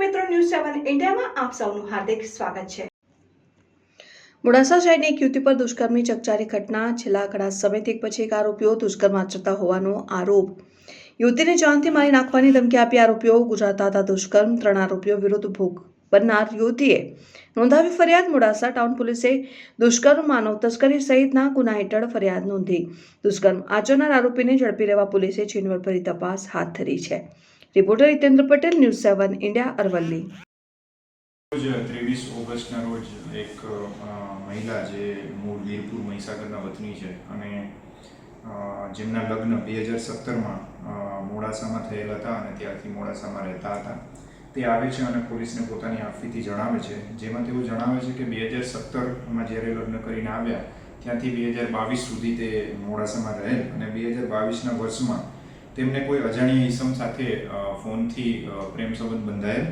મિત્રો ન્યૂઝ સેવન ઇન્ડિયામાં આપ સૌનું હાર્દિક સ્વાગત છે. મોડાસા શહેરની એક યુવતી પર દુષ્કર્મની ચકચારી ઘટના. છેલ્લા ઘણા સમયથી પછી એક આરોપીઓ દુષ્કર્મ આચરતા હોવાનો આરોપ. યુવતીને જાનથી મારી નાખવાની ધમકી આપી આરોપીઓ. ગુજરાતા હતા દુષ્કર્મ ત્રણ આરોપીઓ વિરુદ્ધ ભોગ બનનાર યુવતીએ નોંધાવી ફરિયાદ. મોડાસા ટાઉન પોલીસે દુષ્કર્મ માનવ તસ્કરી સહિતના ગુના હેઠળ ફરિયાદ નોંધી. દુષ્કર્મ આચરનાર આરોપીને ઝડપી લેવા પોલીસે છીનવટભરી તપાસ હાથ ધરી છે. Reporter Hitendra Patel news seven India Aravalli ત્રેવીસ ઓગસ્ટના રોજ એક મહિલા જે મૂળ વીરપુર મહીસાગરના વતની છે અને જેમના લગ્ન બે હજાર સત્તરમાં મોડાસામાં થયેલા હતા અને ત્યારથી મોડાસામાં રહેતા હતા. તે આવે છે અને પોલીસને પોતાની આફીથી જણાવે છે. જેમાં તેઓ જણાવે છે કે બે હજાર સત્તરમાં જ્યારે લગ્ન કરીને આવ્યા, ત્યાંથી બે હજાર બાવીસ સુધી તે મોડાસામાં રહેલ અને બે હજાર બાવીસના વર્ષમાં તેમને કોઈ અજાણ્યા ઈસમ સાથે ફોનથી પ્રેમ સંબંધ બંધાયેલ.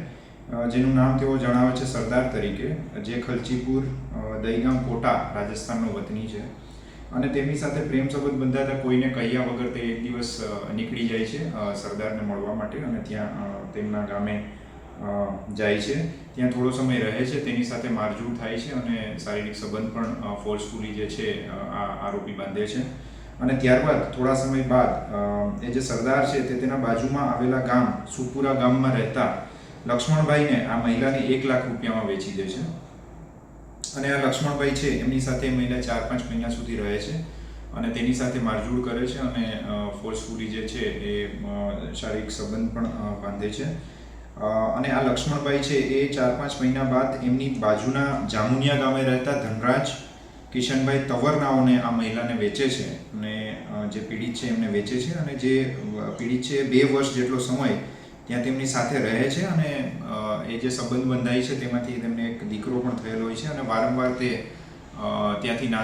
જેનું નામ તેઓ જણાવે છે સરદાર તરીકે, જે ખલચીપુર દહીગામ કોટા રાજસ્થાનનો વતની છે. અને તેમની સાથે પ્રેમ સંબંધ બંધાતા કોઈને કહ્યા વગર તે એક દિવસ નીકળી જાય છે સરદારને મળવા માટે અને ત્યાં તેમના ગામે જાય છે. ત્યાં થોડો સમય રહે છે, તેની સાથે મારઝૂડ થાય છે અને શારીરિક સંબંધ પણ ફોર્સફુલી જે છે આ આરોપી બાંધે છે. અને ત્યારબાદ, થોડા સમય બાદ એ જે સરદાર છે તે તેના બાજુમાં આવેલા ગામ, સુપુરા ગામમાં રહેતા લક્ષ્મણભાઈને આ મહિલાને એક લાખ રૂપિયામાં વેચી દે છે. અને આ લક્ષ્મણભાઈ છે, એમની સાથે એ મહિલા ચાર પાંચ મહિના સુધી રહે છે અને તેની સાથે મારઝૂડ કરે છે અને ફોર્સફુલી જે છે એ શારીરિક સંબંધ પણ બાંધે છે. અને આ લક્ષ્મણભાઈ છે એ ચાર પાંચ મહિના બાદ એમની બાજુના જામુનિયા ગામે રહેતા ધનરાજ કિશનભાઈ તવરનાઓને આ મહિલાને વેચે છે અને જે પીડિત છે એમને વેચે છે અને જે પીડિત છે બે વર્ષ જેટલો સમય ત્યાં તેમની સાથે રહે છે અને એ જે સંબંધ બંધાય છે તેમાંથી તેમને એક દીકરો પણ થયેલો હોય છે અને વારંવાર તે ત્યાંથી નાસ